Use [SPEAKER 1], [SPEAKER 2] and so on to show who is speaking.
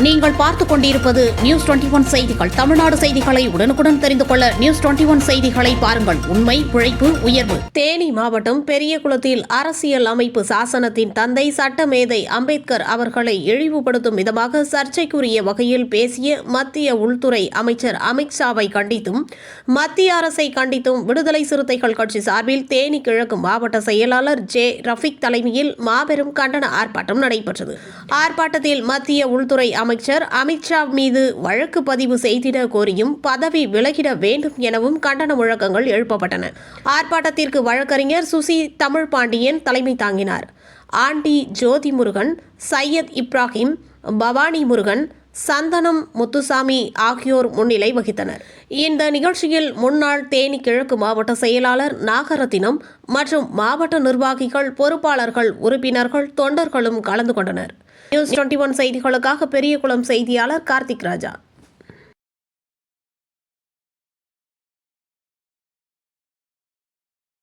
[SPEAKER 1] நீங்கள் பார்த்துக் கொண்டிருப்பது நியூஸ் டுவெண்டி ஒன் செய்திகள். தமிழ்நாடு செய்திகளை உடனுக்குடன் தெரிந்து கொள்ள நியூஸ் டுவெண்டி ஒன் செய்திகளை பாருங்கள். உண்மை உழைப்பு உயர்வு. தேனி மாவட்டம் பெரியகுளத்தில் அரசியல் அமைப்பு சாசனத்தின் தந்தை சட்டமேதை அம்பேத்கர் அவர்களை இழிவுபடுத்தும் விதமாக சர்ச்சைக்குரிய வகையில் பேசிய மத்திய உள்துறை அமைச்சர் அமித்ஷாவை கண்டித்தும் மத்திய அரசை கண்டித்தும் விடுதலை சிறுத்தைகள் கட்சி சார்பில் தேனி கிழக்கு மாவட்ட செயலாளர் ஜே ரஃபிக் தலைமையில் மாபெரும் கண்டன ஆர்ப்பாட்டம் நடைபெற்றது. ஆர்ப்பாட்டத்தில் மத்திய உள்துறை அமைச்சர் அமித்ஷா மீது வழக்கு பதிவு செய்திட கோரியும் பதவி விலகிட வேண்டும் எனவும் கண்டன முழக்கங்கள் எழுப்பப்பட்டன. ஆர்ப்பாட்டத்திற்கு வழக்கறிஞர் சுசி தமிழ் பாண்டியன் தலைமை தாங்கினார். ஆண்டி ஜோதி முருகன் சையத் இப்ராஹிம் பவானி முருகன் சந்தனம் முத்துசாமி ஆகியோர் முன்னிலை வகித்தனர். இந்த நிகழ்ச்சியில் முன்னாள் தேனி கிழக்கு மாவட்ட செயலாளர் நாகரத்தினம் மற்றும் மாவட்ட நிர்வாகிகள் பொறுப்பாளர்கள் உறுப்பினர்கள் தொண்டர்களும் கலந்து கொண்டனர். நியூஸ் டுவெண்ட்டி ஒன் செய்திகளுக்காக பெரியகுளம் செய்தியாளர் கார்த்திக் ராஜா.